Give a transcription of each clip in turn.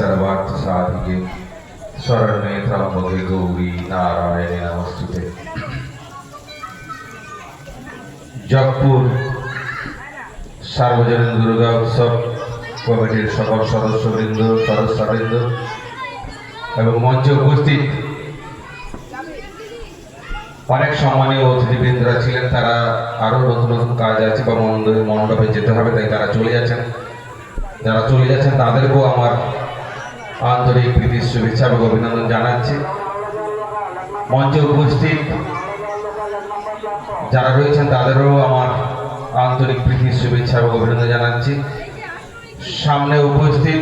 सर्वार्थ साधिके शरण्ये त्र्यंबके गौरी नारायणे नमस्तुते জগপুর সার্বজনীন দুর্গা উৎসব কমিটির সকল সদস্যবৃন্দ সদস্যবৃন্দ এবং মঞ্চে উপস্থিত অনেক সম্মানীয় অতিথিবৃন্দরা ছিলেন তারা আরো নতুন নতুন কাজ আছে বা মন্দির মণ্ডপে যেতে হবে তাই তারা চলে যাচ্ছেন যারা চলে যাচ্ছেন তাদেরকেও আমার আন্তরিক প্রীতির শুভেচ্ছা এবং অভিনন্দন জানাচ্ছি। মঞ্চে উপস্থিত যারা রয়েছেন, তাদেরও আমার আন্তরিক প্রীতির শুভেচ্ছা এবং অভিনন্দন জানাচ্ছি। সামনে উপস্থিত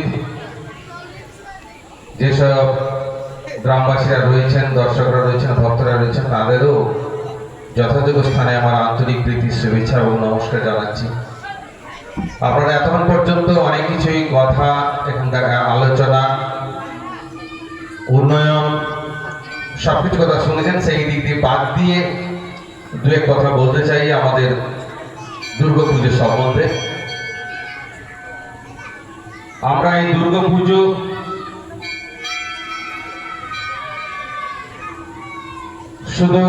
যেসব গ্রামবাসীরা রয়েছেন, দর্শকরা রয়েছেন, ভক্তরা রয়েছেন, তাদেরও যথাযোগ্য স্থানে আমার আন্তরিক প্রীতির শুভেচ্ছা এবং নমস্কার জানাচ্ছি। আপনারা এতক্ষণ পর্যন্ত অনেক কিছুই কথা, এখানকার আলোচনা উন্নয়ন, সবকিছু কথা শুনেছেন, সেই দিক দিয়ে বাদ দিয়ে দু এক কথা বলতে চাই আমাদের দুর্গাপুজো সম্বন্ধে। আমরা এই দুর্গা পুজো শুধু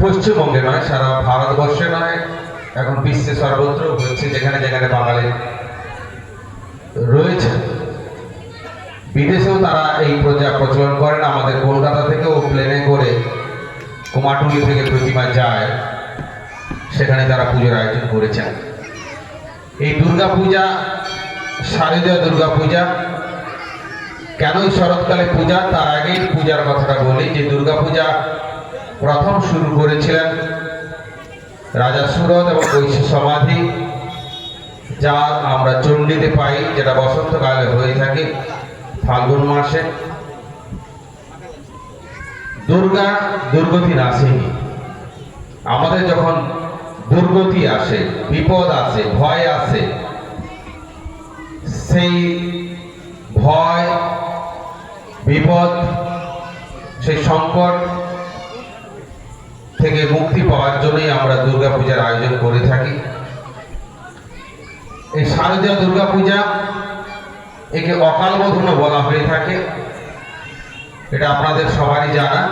পশ্চিমবঙ্গে নয়, সারা ভারতবর্ষে নয়, এখন বিশ্বে সর্বত্র হচ্ছে যেখানে যেখানে বাঙালি রয়েছে বিদেশেও তারা এই প্রজা প্রচলন করেন। আমাদের কলকাতা থেকেও প্লেনে করে কুমারটুলি থেকে প্রতিমা যায়। সেখানে তারা পুজোর আয়োজন করেছেন। এই দুর্গা পূজা শারদীয় দুর্গা পূজা কেনই শরৎকালে পূজা? তার আগেই পূজার কথাটা বলি যে দুর্গা পূজা প্রথম শুরু করেছিলেন রাজা সুরত এবং ঐশ সমাধি, যা আমরা চণ্ডীতে পাই, যেটা বসন্তকালে হয়ে থাকে। ফাল্গুন মাসে। দুর্গা দুর্গতি নাসিনী আমাদের যখন দুর্গতি আসে, বিপদ আসে, ভয় আসে, সেই ভয়, বিপদ, সেই সংকট থেকে মুক্তি পাওয়ার জন্যই আমরা দুর্গা পূজার আয়োজন করে থাকি। এই শারদীয় দুর্গা পূজা একে অকাল বোধনও বলা হয়ে থাকে। এটা আপনাদের সবারই জানা।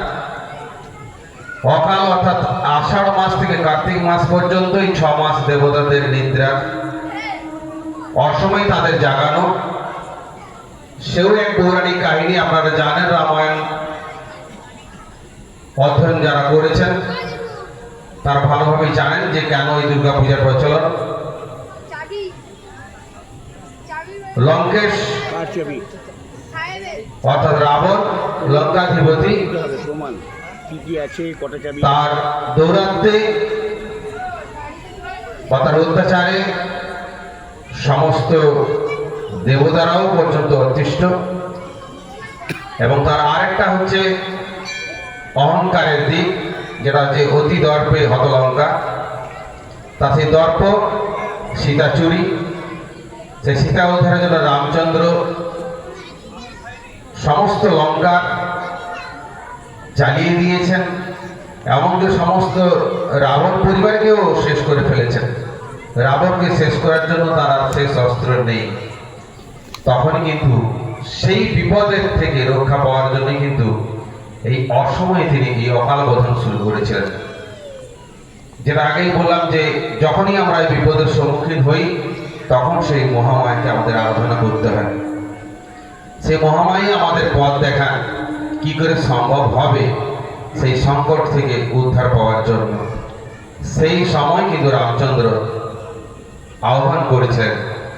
অকাল অর্থাৎ আষাঢ় মাস থেকে কার্তিক মাস পর্যন্ত এই ছ মাস দেবতাদের নিদ্রা। অসময় তাদের জাগানো। সেও এক পৌরাণিক কাহিনী আপনারা জানেন, রামায়ণ অধ্যয়ন যারা করেছেন, তারা ভালোভাবেই জানেন যে কেন এই দুর্গা পূজার প্রচলন। লঙ্কেশ অর্থাৎ রাবণ লঙ্কাধিপতি তার দৌরাত্মে বা তার অত্যাচারে সমস্ত দেবতারাও পর্যন্ত অতিষ্ঠ। এবং তার আরেকটা হচ্ছে অহংকারের দিক যেটা হচ্ছে অতি দর্পে হতলঙ্কা। তা সেই দর্প সীতা সেই সীতা উদ্ধারের জন্য রামচন্দ্র সমস্ত লঙ্কা জ্বালিয়ে দিয়েছেন এমনকি সমস্ত রাবণ পরিবারকেও শেষ করে ফেলেছেন। রাবণকে শেষ করার জন্য তার শেষ অস্ত্র নেই। তখন কিন্তু সেই বিপদের থেকে রক্ষা পাওয়ার জন্য কিন্তু এই অসময়ে তিনি এই অকাল বোধন শুরু করেছিলেন। যেটা আগেই বললাম যে যখনই আমরা এই বিপদের সম্মুখীন হই তখন সেই মহামায়াকে আমাদের আরাধনা করতে হয়। সেই মহামায়ী আমাদের পথ দেখান কি করে সম্ভব হবে সেই সংকট থেকে উদ্ধার পাওয়ার জন্য। সেই সময় কিন্তু রামচন্দ্র আহ্বান করেছেন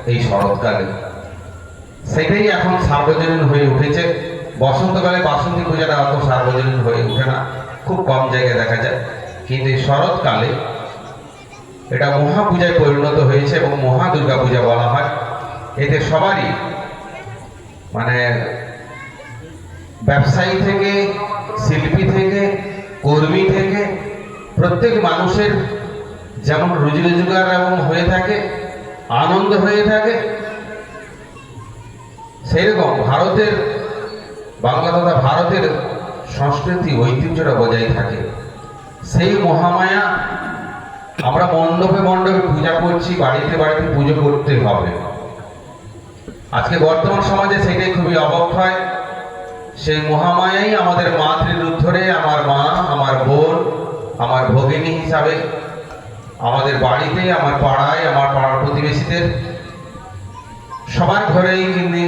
এই শরৎকালে। সেটাই এখন সার্বজনীন হয়ে উঠেছে। বসন্তকালে বাসন্তী পূজাটা অত সার্বজনীন হয়ে ওঠে না। খুব কম জায়গায় দেখা যায়। কিন্তু এই শরৎকালে এটা মহাপূজায় পরিণত হয়েছে এবং মহা দুর্গা পূজা বলা হয়। এতে সবারই মানে ব্যবসায়ী থেকে, শিল্পী থেকে, কর্মী থেকে, প্রত্যেক মানুষের যেমন রুজি রোজগার এবং হয়ে থাকে, আনন্দ হয়ে থাকে, সেরকম ভারতের, বাংলা তথা ভারতের সংস্কৃতি ঐতিহ্যটা বজায় থাকে। সেই মহামায়া আমরা মণ্ডপে মণ্ডপে পূজা করছি, বাড়িতে বাড়িতে পুজো করতে হবে। আজকে বর্তমান সমাজে সেটাই খুবই অবক্ষয়। সেই মহামায়াই আমাদের মাতৃরূপ ধরে আমার মা, আমার বোন, আমার ভগিনী হিসাবে আমাদের বাড়িতে, আমার পাড়ায়, আমার পাড়ার প্রতিবেশীদের সবার ঘরেই তিনি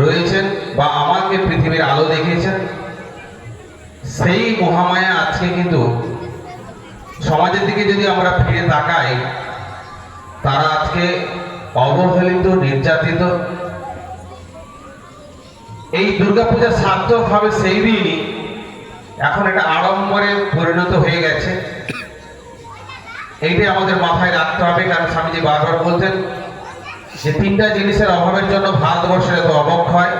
রয়েছেন বা আমাকে পৃথিবীর আলো দেখিয়েছেন, সেই মহামায়া আজকে কিন্তু সমাজের দিকে যদি আমরা ফিরে তাকাই, তারা আজকে অবহেলিত, নির্যাতিত। এই দুর্গাপূজা সার্থক হবে সেই দিনই এখন এটা আড়ম্বরে পরিণত হয়ে গেছে। এইটাই আমাদের মাথায় রাখতে হবে, কারণ স্বামীজি বারবার বলতেন যে তিনটা জিনিসের অভাবের জন্য ভারতবর্ষের এত অবক্ষয়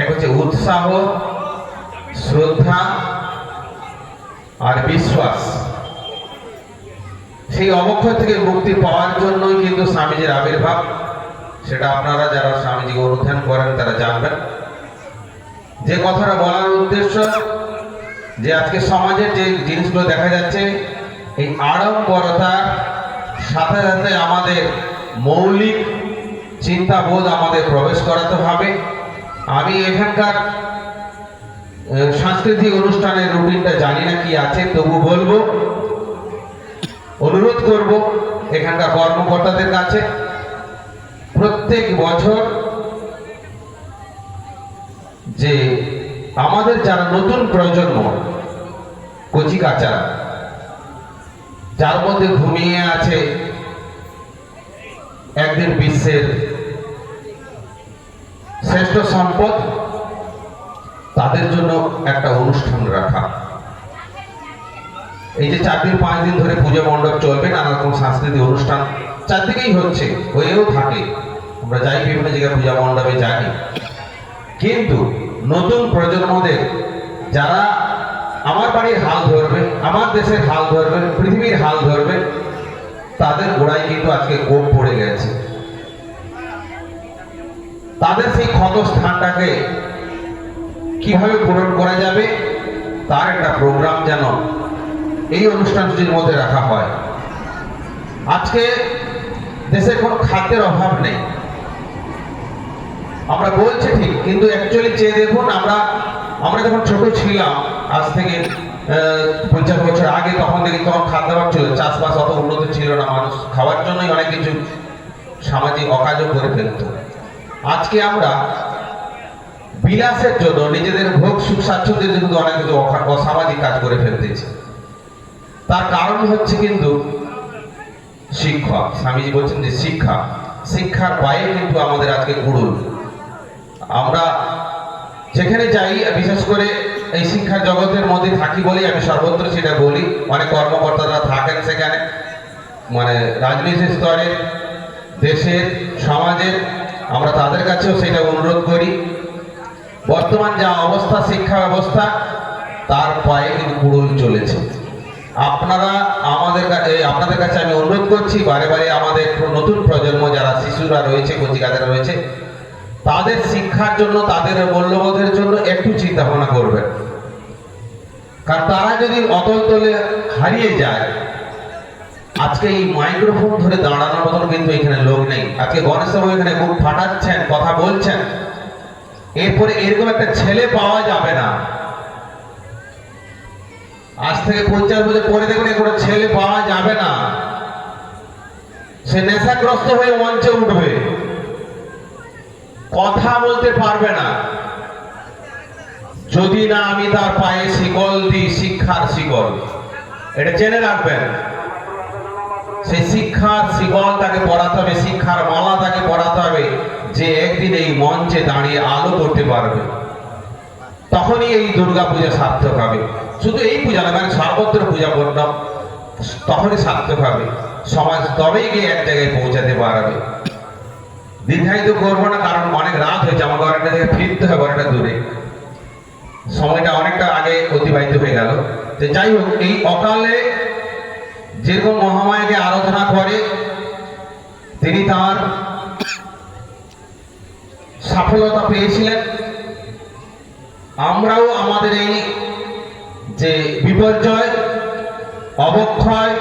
এক হচ্ছে উৎসাহ, শ্রদ্ধা আর বিশ্বাস। সেই অবক্ষয় থেকে মুক্তি পাওয়ার জন্যই কিন্তু স্বামীজির আবির্ভাব। সেটা আপনারা যারা স্বামীজিকে অনুধ্যান করেন, তারা জানবেন। যে কথাটা বলার উদ্দেশ্য, যে আজকে সমাজের যে জিনিসগুলো দেখা যাচ্ছে, এই আড়ম্বরতার সাথে সাথে আমাদের মৌলিক চিন্তাবোধ আমাদের প্রবেশ করাতে হবে। আমি এখানকার সাংস্কৃতিক অনুষ্ঠানের রুটিনটা জানি না কি আছে, তবু বলব অনুরোধ করব এখানকার কর্মকর্তাদের কাছে, প্রত্যেক বছর যে আমাদের যারা নতুন প্রজন্ম, কচি কাচা, যার মধ্যে ঘুমিয়ে আছে, একদিন বিশ্বের শ্রেষ্ঠ সম্পদ, তাদের জন্য একটা অনুষ্ঠান রাখা। এই যে চার দিন, পাঁচ দিন ধরে পুজো মণ্ডপ চলবে, নানা রকম সাংস্কৃতিক অনুষ্ঠান। চারদিকেই হচ্ছে, হয়েও থাকে। আমরা যাই বিভিন্ন জায়গায় পূজা মণ্ডপে যাই। কিন্তু নতুন প্রজন্মদের, যারা আমার বাড়ির হাল ধরবে, আমার দেশের হাল ধরবে, পৃথিবীর হাল ধরবে, তাদের গোড়ায় কিন্তু আজকে কোপ পড়ে গেছে। তাদের সেই ক্ষত স্থানটাকে কীভাবে পূরণ করা যাবে, তার একটা প্রোগ্রাম যেন এই অনুষ্ঠানটির মধ্যে রাখা হয়, আজকে দেশে কোনো খাদ্যের অভাব নেই। আমরা বলছি ঠিক, কিন্তু অ্যাকচুয়ালি চেয়ে দেখুন, আমরা আমরা যখন ছোট ছিলাম, আজ থেকে পঞ্চাশ বছর আগে, তখন দেখি তখন খাদ্যাভাব ছিল, চাষবাস অত উন্নত ছিল না, মানুষ খাওয়ার জন্যই অনেক কিছু সামাজিক অকাজও করে ফেলত। আজকে আমরা বিলাসের জন্য, নিজেদের ভোগ সুখ স্বাচ্ছন্দ্যের জন্য অনেক কিছু অসামাজিক কাজ করে ফেলতেছি। তার কারণ হচ্ছে কিন্তু শিক্ষক। স্বামীজি বলছেন যে শিক্ষা, শিক্ষার পায়ে কিন্তু আমাদের আজকে গুরুল আমরা যেখানে যাই, বিশেষ করে এই শিক্ষার জগতের মধ্যে থাকি বলেই আমি সর্বত্র সেটা বলি, অনেক কর্মকর্তারা থাকেন সেখানে। মানে রাজনীতি স্তরে দেশের, সমাজের, আমরা তাদের কাছেও সেটা অনুরোধ করি। বর্তমান যা অবস্থা, শিক্ষা ব্যবস্থা, তার পায়ে কিন্তু কুড়ুল চলেছে। আপনারা আমাদের কাছে আপনাদের কাছে আমি অনুরোধ করছি, বারে বারে আমাদের নতুন প্রজন্ম যারা শিশুরা রয়েছে কচিকাদের রয়েছে, তাদের শিক্ষার জন্য, তাদের মূল্যবোধের জন্য একটু চিন্তা ভাবনা করবেন। কারণ তারা যদি অতল তলে হারিয়ে যায়, আজকে এই মাইক্রোফোন ধরে দাঁড়ানোর মতন কিন্তু এখানে লোক নেই। আজকে গণেশ বাবু এখানে মুখ ফাটাচ্ছেন, কথা বলছেন। এরপরে এরকম একটা ছেলে পাওয়া যাবে না। আজ থেকে পঞ্চাশ বছর পরে দেখুন কোনো ছেলে পাওয়া যাবে না। সে নেশাগ্রস্ত হয়ে মঞ্চে উঠবে। কথা বলতে পারবে না। যদি না আমি তার পায়ে শিকল দিই, শিক্ষার শিকল। এটা জেনে রাখবেন। সেই শিক্ষার শিকল তাকে পড়াতে হবে, শিক্ষার মালা তাকে পড়াতে হবে, যে একদিন এই মঞ্চে দাঁড়িয়ে আলো করতে পারবে। তখনই এই দুর্গা পূজা সার্থক হবে। শুধু এই পূজা না মানে সর্বত্র পূজা করলাম তখনই সার্থক হবে। সমাজ তবেই গিয়ে এক জায়গায় পৌঁছাতে পারবে। দীর্ঘায়িত করব না, কারণ অনেক রাত হয়েছে আমাকে অনেকটা জায়গায় ফিরতে হবে অনেকটা দূরে। সময়টা অনেকটা আগে অতিবাহিত হয়ে গেল। তো যাই হোক, এই অকালে যেরকম মহামায়াকে আরাধনা করে, তিনি তার সফলতা পেয়েছিলেন। আমরাও আমাদের এই যে বিপর্যয়, অবক্ষয়,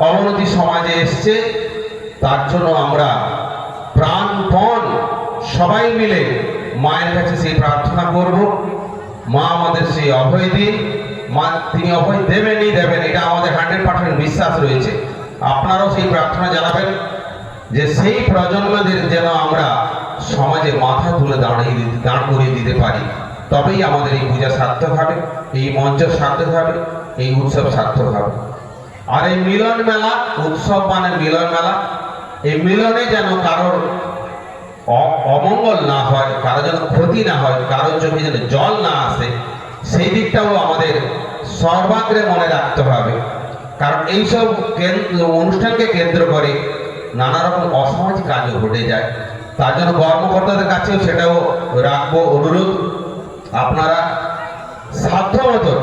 অবনতি সমাজে এসছে, তার জন্য আমরা প্রাণপণ সবাই মিলে মায়ের কাছে সেই প্রার্থনা করব। মা আমাদের সেই অভয় দিন, মা তিনি অভয় দেবেনই দেবেন, এটা আমাদের হান্ড্রেড পার্সেন্ট বিশ্বাস রয়েছে। আপনারাও সেই প্রার্থনা জানাবেন যে সেই প্রজন্মদের যেন আমরা সমাজে মাথা তুলে দাঁড়িয়ে দাঁড় করিয়ে দিতে পারি। তবেই আমাদের এই পূজা সার্থক হবে, এই মঞ্চ সার্থক হবে, এই উৎসব সার্থক হবে। আর এই মিলন মেলা, উৎসব মানে মিলন মেলা। এই মিলনে যেন কারোর অমঙ্গল না হয় কারও যেন ক্ষতি না হয়, কারোর চোখে যেন জল না আসে, সেই দিকটাও আমাদের সর্বাগ্রে মনে রাখতে হবে। কারণ এইসব অনুষ্ঠানকে কেন্দ্র করে নানা রকম অসামাজিক কাজও ঘটে যায়। তার জন্য কর্মকর্তাদের কাছেও সেটাও রাখব অনুরোধ। আপনারা সাধ্য মতো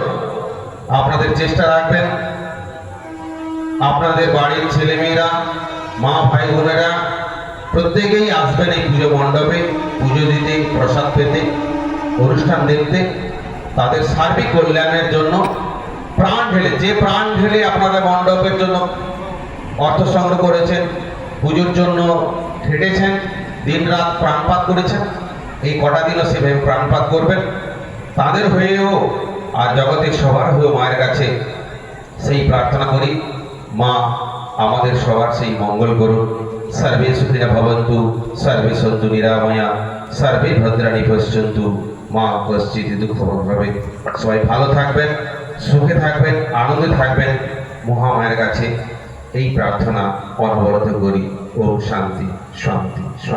আপনাদের চেষ্টা রাখবেন। আপনাদের বাড়ির ছেলেমেয়েরা, মা, ভাই, বোনেরা, প্রত্যেকেই আসবেন এই পুজো মণ্ডপে, পুজো দিতে, প্রসাদ পেতে, অনুষ্ঠান দেখতে। তাদের সার্বিক কল্যাণের জন্য প্রাণ ঢেলে, যে প্রাণ ঢেলে আপনারা মণ্ডপের জন্য অর্থ সংগ্রহ করেছেন, পুজোর জন্য হেঁটেছেন দিন রাত প্রাণপাত করেছেন এই কটা দিনও সেভাবে প্রাণপাত করবেন। তাদের হয়েও আর জগতের সবার হয়েও মায়ের কাছে সেই প্রার্থনা করি, মা, আমাদের সবার সেই মঙ্গল করুন। সর্বে সুখিনা ভবন্তু, সর্বে সন্তু নিরাময়া, সর্বে ভদ্রাণী পশ্যন্তু মা কশ্চিত দুঃখ ভাবে। সবাই ভালো থাকবেন, সুখে থাকবেন, আনন্দে থাকবেন, মহামায়ের কাছে এই প্রার্থনা অনবরত করি। ওম শান্তি শান্তি শান্তি।